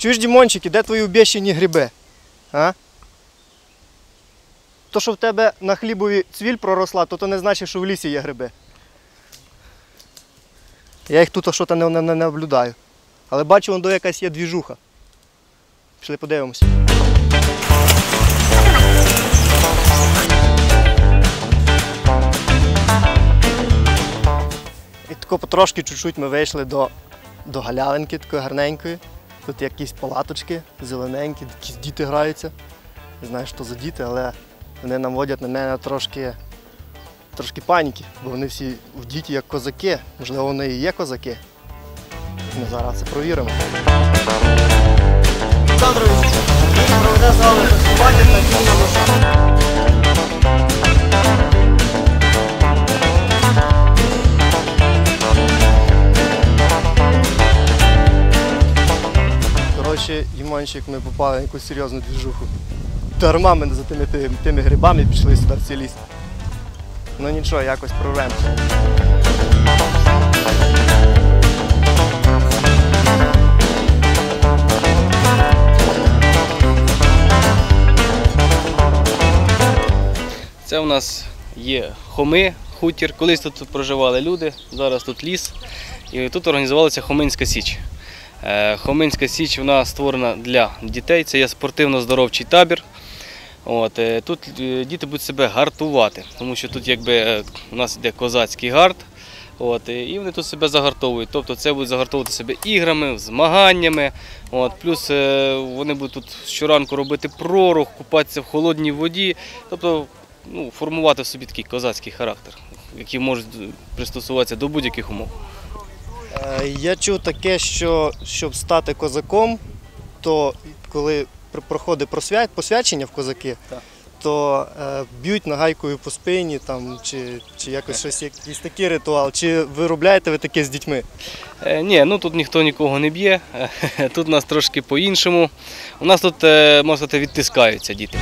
Чуєш, Дімончик, де твої обіщені гриби? А? То, що в тебе на хлібові цвіль проросла, то то не значить, що в лісі є гриби. Я їх тут що-то не, не, не наблюдаю. Але бачу, воно якась є двіжуха. Пішли подивимося. І тако потрошки чуть-чуть ми вийшли до, до галявинки такої гарненької. Тут якісь палаточки зелененькі, якісь діти граються. Не знаю, що за діти, але вони наводять на мене трошки, трошки паніки, бо вони всі в діті як козаки. Можливо, вони і є козаки. Ми зараз це провіримо. Олександрович, проведе з вами Дімончик, ми попали в якусь серйозну двіжуху. Дарма ми за тими, тими, тими грибами пішли сюди в цей ліс. Ну нічого, якось прорвемося. Це у нас є хоми, хутір. Колись тут проживали люди, зараз тут ліс. І тут організувалася Хоминська Січ. Е, Хоминська Січ вона створена для дітей. Це є спортивно-здоровчий табір. От, е, тут е, діти будуть себе гартувати, тому що тут якби у нас йде козацький гард. От, і вони тут себе загартовують. Тобто це будуть загартовувати себе іграми, змаганнями. От, плюс вони будуть тут щоранку робити пророк, купатися в холодній воді. Тобто ну, формувати в собі такий козацький характер, який може пристосуватися до будь-яких умов. Е, Я чув таке, що щоб стати козаком, то коли пр- проходить посвячення в козаки, то е, б'ють нагайкою по спині там, чи, чи якось щось, якийсь такий ритуал. Чи ви робляєте ви таке з дітьми? Е, ні, ну тут ніхто нікого не б'є, тут у нас трошки по-іншому. У нас тут, е, можна сказати, відтискаються діти.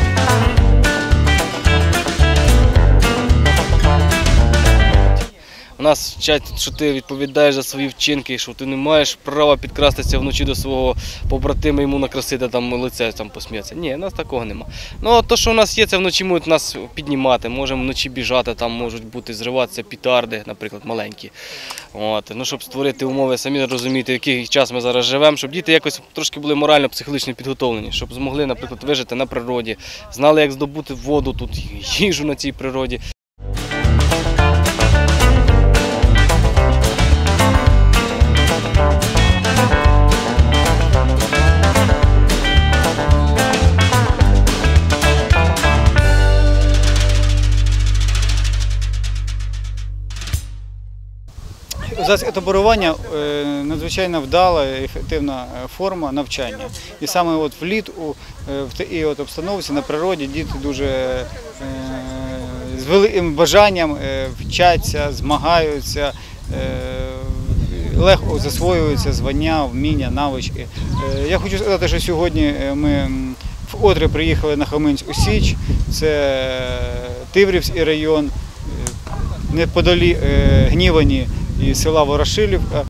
У нас вчать, що ти відповідаєш за свої вчинки, що ти не маєш права підкрастися вночі до свого побратима, йому накрасити там лице там посміятися. Ні, у нас такого нема. Ну, а то, що у нас є, це вночі можуть нас піднімати, можемо вночі біжати, там можуть бути зриватися пітарди, наприклад, маленькі. От. Ну, щоб створити умови, самі розумієте, в який час ми зараз живемо, щоб діти якось трошки були морально-психологічно підготовлені, щоб змогли, наприклад, вижити на природі, знали, як здобути воду тут, їжу на цій природі. Козацьке таборування е, надзвичайно вдала ефективна е, форма навчання. І саме от влітку е, в такій от обстановці на природі діти дуже з великим бажанням вчаться, змагаються. Легко засвоюються звання, вміння, навички. Я хочу сказати, що сьогодні ми вкотре приїхали на Хаминську Січ. Це Тиврівський район, неподалі е, Гнівані і села Ворошилівка.